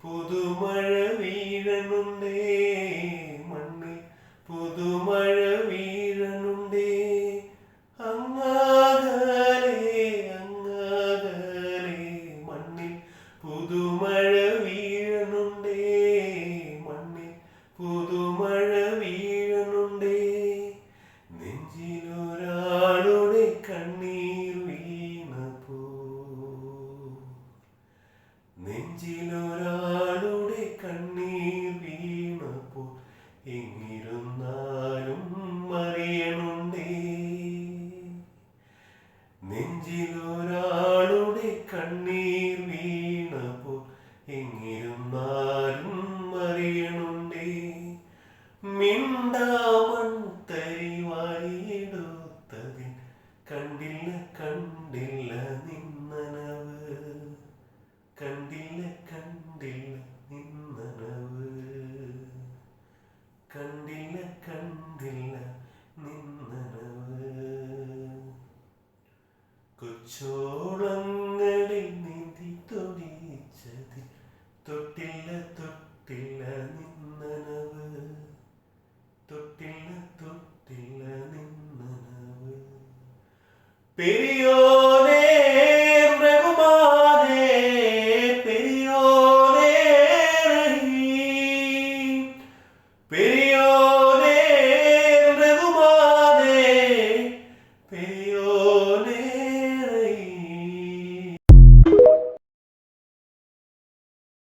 പുതുമഴ വീഴണുന്നേ നെഞ്ചിലൊരാളുടെ കണ്ണീർ വീണപ്പോൾ എങ്ങിരുന്നാലും അറിയണുണ്ടേ നെഞ്ചിലൊരാളുടെ കണ്ണീർ വീണപ്പോൾ എങ്ങിരുന്നാലും അറിയണുണ്ടേ മിണ്ടാവും ചോളങ്ങളിൽ നീന്തി തൊടിയിച്ചതിൽ തൊട്ടില്ല തൊട്ടില്ല നിന്നനവ്. തൊട്ടില്ല തൊട്ടില്ല നിന്നനവ്. പെരിയോനെ മൃഗമാനേ പെരിയോനെ പെരിയ